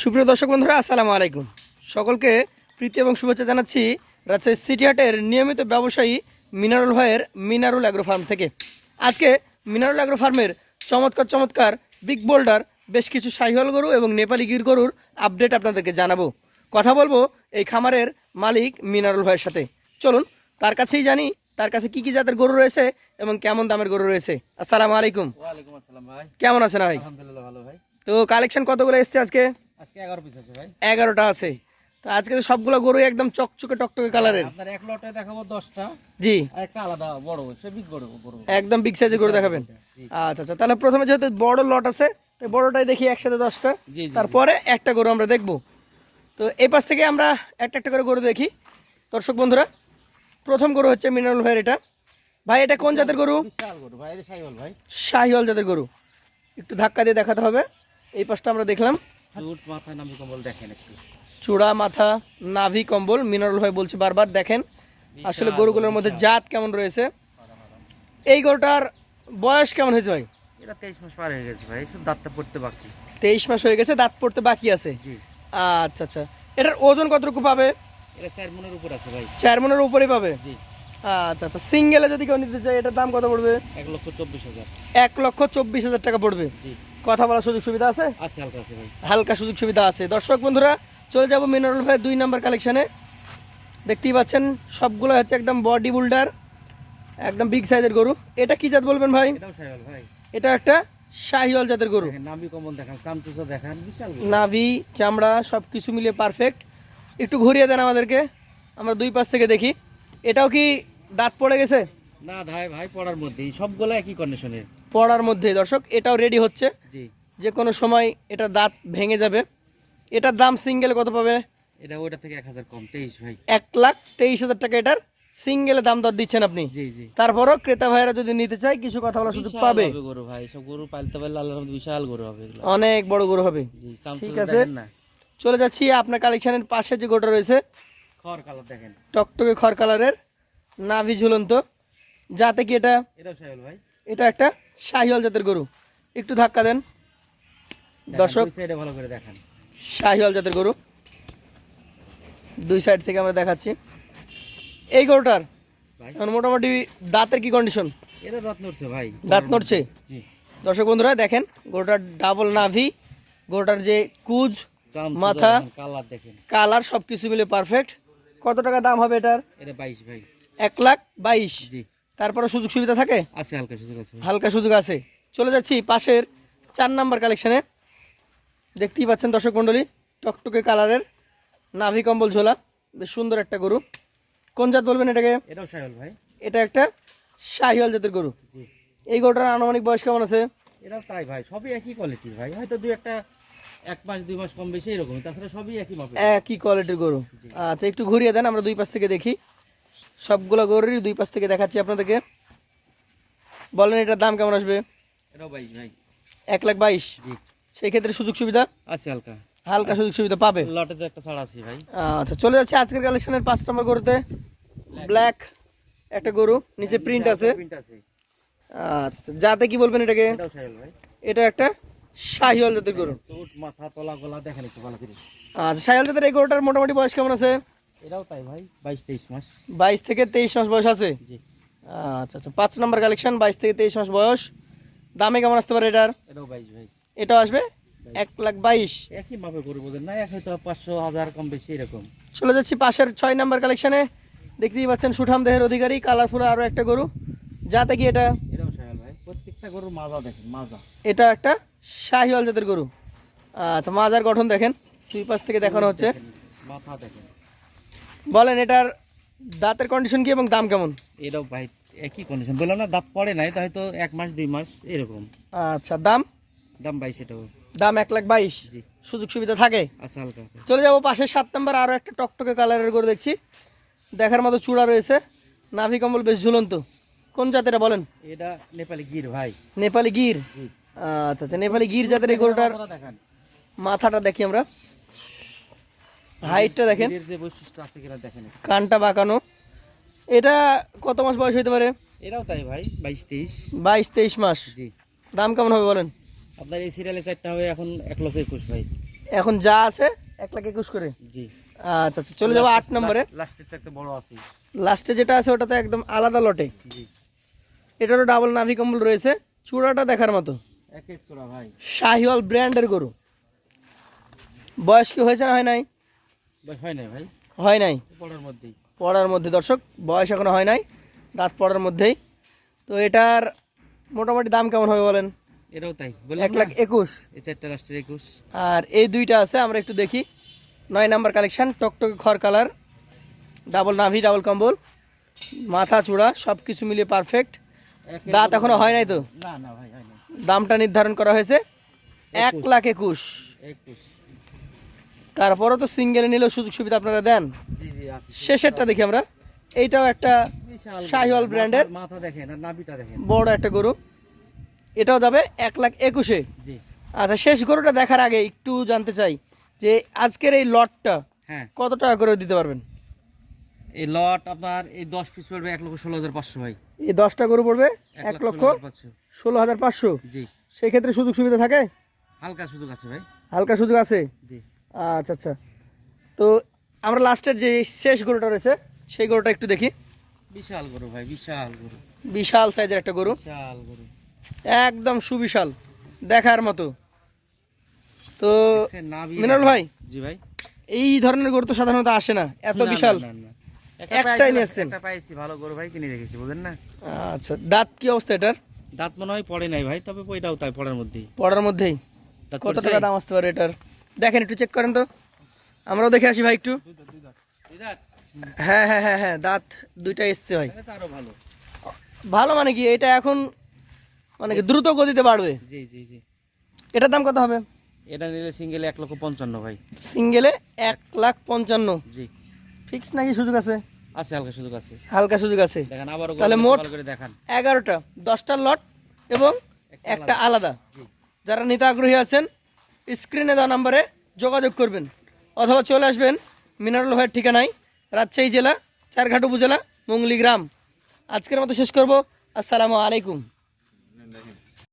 সুপ্রিয় দর্শক বন্ধুরা আসসালামু আলাইকুম। সকলকে প্রীতি এবং শুভেচ্ছা জানাচ্ছি রাজশাহী সিটি হাটের নিয়মিত ব্যবসায়ী মিনারুল ভাইয়ের মিনারুল অ্যাগ্রো ফার্ম থেকে। আজকে মিনারুল অ্যাগ্রো ফার্মের চমৎকার চমৎকার বিগ বোল্ডার বেশ কিছু সাহিওয়াল গরু এবং নেপালি গির গরুর আপডেট আপনাদেরকে জানাব। কথা বলব এই খামারের মালিক মিনারুল ভাইয়ের সাথে। চলুন তার কাছেই জানি তার কাছে কি কি জাতের গরু রয়েছে এবং কেমন দামের গরু রয়েছে। আসসালামু আলাইকুম। ওয়ালাইকুম আসসালাম ভাই। কেমন আছেন ভাই? আলহামদুলিল্লাহ ভালো ভাই। তো কালেকশন কতগুলো এসছে আজকে? আজকে এগারো পিস আছে ভাই। এগারোটা আছে। তো আজকে তো সবগুলো গরু একদম চকচকে টকটকে কালারের। আপনার এক লটে দেখাবো দশটা। জি। আর একটা আলাদা বড় সে বিগ বড় একদম বিগ সাইজের গরু দেখাবেন? আচ্ছা আচ্ছা। তাহলে প্রথমে যেহেতু বড় লট আছে তো বড়টাই দেখি একসাথে দশটা। জি জি তারপরে একটা গরু আমরা দেখব। তো এই পাশ থেকে আমরা একটা একটা করে গরু দেখি। দর্শক বন্ধুরা প্রথম গরু হচ্ছে মিনারুল ভাইয়ের এটা। ভাই এটা কোন জাতের গরু? ভাই। শাহিওয়াল জাতের গরু। একটু ধাক্কা দিয়ে দেখাতে হবে। এই পাশটা আমরা দেখলাম। চুট মাথা নামি কম্বল দেখেন একটু। চূড়া মাথা নাভি কম্বল মিনারেল ভাই বলছে বারবার দেখেন। আসলে গরুগুলোর মধ্যে জাত কেমন রয়েছে? এই গরুটার বয়স কেমন হয়েছে ভাই? এটা তেইশ মাস পার হয়ে গেছে ভাই শুধু দাঁতটা পড়তে বাকি। তেইশ মাস হয়ে গেছে দাঁত পড়তে বাকি আছে? আচ্ছা আচ্ছা। এটার ওজন কতটুকু পাবে? এটা চার মনের উপর আছে ভাই। চার মনের উপরেই পাবে? জি। আচ্ছা আচ্ছা। সিঙ্গেলে যদি কেউ নিতে চায় এটার দাম কত পড়বে? এক লক্ষ চব্বিশ হাজার। এক লক্ষ চব্বিশ হাজার টাকা পড়বে? জি। কথা বলার সুযোগ সুবিধা আছে? হালকা সুযোগ সুবিধা আছে। দর্শক বন্ধুরা চলে যাব মিনারুল ভাই দুই নাম্বার কালেকশানে দেখতেই পাচ্ছেন সবগুলো হচ্ছে একদম বডি বিল্ডার একদম বিগ সাইজের গরু। এটা কি জাত বলবেন ভাই? এটা একটা শাহিওয়াল জাতের গরু। নাভি চামড়া সব কিছু মিলিয়ে পারফেক্ট একটু ঘুরিয়ে দেন আমাদেরকে আমরা দুই পাশ থেকে দেখি। এটাও কি দাঁত পড়ে গেছে? না ভাই ভাই পড়ার মধ্যেই। সবগুলো একই কন্ডিশনের পড়ার মধ্যে দর্শক এটাও রেডি হচ্ছে। যে কোনো সময় এটা দাঁত ভেঙে যাবে। এটার দাম সিঙ্গেল কত পাবে? এটা ওইটা থেকে এক হাজার কম তেইশ ভাই। এক লাখ তেইশ হাজার টাকা এটার সিঙ্গেলে দাম দর দিচ্ছেন আপনি। জি জি। তারপরও ক্রেতা ভাইরা যদি নিতে চায় কিছু কথা বলার সুযোগ পাবে। হবে গরু ভাই সব গরু পালতে পারলে আল্লাহর বিশাল গরু হবে অনেক বড় গরু হবে। জি ঠিক আছে। চলে যাচ্ছি আপনার কালেকশনের পাশে যে গোটা রয়েছে। খড় কালার দেখেন। টকটকে খড় কালারের নাভি ঝুলন্ত। যাতে কি এটা সাহেল ভাই। এটা একটা শাহিওয়াল জাতের গরু। একটু ধাক্কা দেন। দর্শক ভালো করে দেখেন। শাহিওয়াল জাতের গরু। দুই সাইড থেকে আমরা দেখাচ্ছি। এই গরুটার মোটামুটি দাঁতের কি কন্ডিশন এটা দাঁত নড়ছে ভাই। দাঁত নড়ছে? দর্শক বন্ধুরা দেখেন গরুটার ডাবল নাভি গরুটার যে কুজ মাথা। কালার দেখেন। কালার সব কিছু মিলে পারফেক্ট কত টাকা দাম হবে এটার? এটা বাইশ ভাই। এক লাখ বাইশ। জি। তারপরে সুযোগ সুবিধা থাকে? আছে হালকা সুযোগ আছে। হালকা সুযোগ আছে। চলে যাচ্ছি পাশের চার নাম্বার কালেকশানে দেখতেই পাচ্ছেন দর্শক মণ্ডলী টকটকে কালারের নাভি কম্বল ঝোলা। বেশ সুন্দর একটা গরু। কোন জাত বলবেন এটাকে? এটাও সাহেল ভাই। এটা একটা শাহিওয়াল জাতের গরু। এই গরুটার আনুমানিক বয়স কেমন আছে? এটাও তাই ভাই সবই একই কোয়ালিটির ভাই। হয়তো দুই একটা এক মাস দুই মাস কম বেশি এরকম তাছাড়া সবই একই মাপে একই কোয়ালিটির গরু। আচ্ছা একটু ঘুরিয়ে দেন আমরা দুই পাশ থেকে দেখি। সবগুলো গরুরই দুই পাশ থেকে দেখাচ্ছি আপনাদেরকে। বলেন এটার দাম কেমন আসবে? এক লাখ বাইশ? সেই ক্ষেত্রে সুযোগ সুবিধা? আছে হালকা। হালকা সুযোগ সুবিধা পাবে? লটে তো একটা ছাড় আছে ভাই। আচ্ছা চলে যাচ্ছে আজকের কালেকশনের পাঁচ নম্বর গরুতে। ব্ল্যাক একটা গরু নিচে প্রিন্ট আছে। আচ্ছা যাতে কি বলবেন এটাকে? এটা একটা শাহিওয়াল জাতের গরু। মাথা তলা গলা দেখেন একটু ভালো করে। আচ্ছা শাহিওয়াল জাতের এই গরুটার মোটামুটি বয়স কেমন আছে? এটাও তাই ভাই বাইশ তেইশ মাস। বাইশ থেকে তেইশ মাস বয়স আছে? আচ্ছা আচ্ছা পাঁচ নম্বর কালেকশন বাইশ থেকে তেইশ মাস বয়স। দামে কেমন আসতে পারে এটার? এটাও বাইশ ভাই। এটাও আসবে? এক লাখ বাইশ। একই মাপে বোঝেন না এক হয়তো পাঁচশো হাজার কম বেশি এরকম। চলে যাচ্ছি পাশের ছয় নম্বর কালেকশনে। দেখতেই পাচ্ছেন সুঠাম দেহের অধিকারী কালারফুল আরও একটা গরু। যাতে কি এটা? এটাও সাহেল ভাই প্রত্যেকটা গরুর মাজা দেখেন মাজা। এটা একটা শাহিওয়াল জাতের গরু। আচ্ছা মাজার গঠন দেখেন দুই পাশ থেকে দেখানো হচ্ছে। মাথা দেখেন। বলেন এটার দাঁতের কন্ডিশন কি এবং দাম কেমন? এটাও ভাই একই কন্ডিশন বললাম না দাঁত পড়ে নাই হয়তো এক মাস দুই মাস এরকম। আচ্ছা দাম? দাম বাইশ এটাও। দাম এক লাখ বাইশ। জি। সুযোগ সুবিধা থাকে? আছে হালকা চলে যাব পাশের সাত নম্বর আরও একটা টকটকে কালারের করে দেখছি। দেখার মতো চূড়া রয়েছে। নাভি কম্বল বেশ ঝুলন্ত। কোন জাতের বলেন? এটা নেপালি গির ভাই। নেপালি গির? আচ্ছা আচ্ছা নেপালি গির জাতের এই গরুটার মাথাটা দেখি আমরা। হাইটটা দেখেন। যে বৈশিষ্ট্য আছে কিনা দেখেন কানটা বাঁকানো। এটা কত মাস বয়স হতে পারে? এটাও তাই ভাই বাইশ তেইশ। বাইশ তেইশ মাস। জি। দাম কেমন হবে বলেন? আপনার এই সিরিয়ালে চারটা হবে এখন এক লক্ষ একুশ ভাই। এখন যা আছে এক লাখ একুশ করে? জি। আচ্ছা আচ্ছা চলে যাব আট নম্বরে। লাস্টের একটা বড় আছে। লাস্টে যেটা আছে ওটা তো একদম আলাদা লটে জি। এটারও ডাবল নাভি কম্বল রয়েছে। চূড়াটা দেখার মতো। এক এক চোরা ভাই। শাহিওয়াল ব্র্যান্ডের গরু। বয়স কি হয়েছে না হয় নাই? হয় ভাই? হয় নাই? পড়ার মধ্যেই। পড়ার মধ্যে দর্শক বয়স এখনও হয় নাই দাঁত পড়ার মধ্যেই। তো এটার মোটামুটি দাম কেমন হবে বলেন? এটাও তাই এক লাখ একুশ। এই চারটা লাস্টের একুশ। আর এই দুইটা আছে আমরা একটু দেখি। নয় নাম্বার কালেকশন টকটকে খড় কালার ডাবল নাভি ডাবল কম্বল মাথা চূড়া সব কিছু মিলিয়ে পারফেক্ট দাঁত এখনও হয় নাই তো? না না ভাই দামটা নির্ধারণ করা হয়েছে এক লাখ একুশ। একুশ। তারপরও তো সিঙ্গেলে নিলেও সুযোগ সুবিধা আপনারা দেন। শেষেরটা দেখি আমরা। এইটাও একটা শাহিওয়াল ব্র্যান্ডের। মাথা দেখেন আর নাভিটা দেখেন। বড় একটা গরু। এটাও যাবে এক লাখ একুশে। জি। আচ্ছা শেষ গরুটা দেখার আগে একটু জানতে চাই যে আজকের এই লটটা হ্যাঁ। কত টাকা করে দিতে পারবেন? এই লট আপনার এই দশ পিস পড়বে এক লক্ষ ষোলো হাজার পাঁচশো ভাই। এই দশটা গরু পড়বে এক লক্ষ ষোলো হাজার পাঁচশো। জি। সেই ক্ষেত্রে সুযোগ সুবিধা থাকে? হালকা সুযোগ আছে ভাই। হালকা সুযোগ আছে? জি। আচ্ছা আচ্ছা। তো আমরা লাস্টের যে শেষ গরুটা রয়েছে সেই গরুটা একটু দেখি। বিশাল গরু ভাই বিশাল গরু। বিশাল সাইজের একটা গরু। বিশাল গরু। একদম সুবিশাল দেখার মতো। তো মিনাল ভাই জি ভাই। এই ধরনের গরু তো সাধারণত আসে না এত বিশাল। একটাই পাইছিলাম, নিয়ে এসছেন। একটা পাইছি ভালো গরু ভাই কিনে রেখেছি বুঝলেন না? আচ্ছা দাঁত কি অবস্থা এটার? দাঁত মনে হয় পড়ে নাই ভাই তবে ওইটাও তাই পড়ার মধ্যেই। পড়ার মধ্যেই। কত টাকা দাম আসতে পারে এটার? দেখেন একটু চেক করেন তো। আমরাও দেখে আসি ভাই একটু। হ্যাঁ হ্যাঁ হ্যাঁ হ্যাঁ দাঁত দুইটা এসছে ভাই। আরও ভালো। ভালো মানে কি এটা এখন মানে কি দ্রুত গতিতে বাড়বে? জি জি জি। এটার দাম কত হবে? এটা নিলে সিঙ্গেল এক লক্ষ পঞ্চান্ন ভাই। সিঙ্গেলে এক লাখ পঞ্চান্ন। জি। ফিক্স নাকি সুযোগ আছে? আছে হালকা সুযোগ আছে। হালকা সুযোগ আছে। দেখেন তাহলে মোট? করে দেখান। এগারোটা দশটা লট এবং একটা আলাদা। যারা নিতে আগ্রহী আছেন স্ক্রিনে দেওয়া নাম্বারে যোগাযোগ করবেন। অথবা চলে আসবেন মিনারেল ভাইয়ের ঠিকানায়, রাজশাহী জেলা, চারঘাট উপজেলা, মুঙ্গলি গ্রাম। আজকের মতো শেষ করব। আসসালামু আলাইকুম।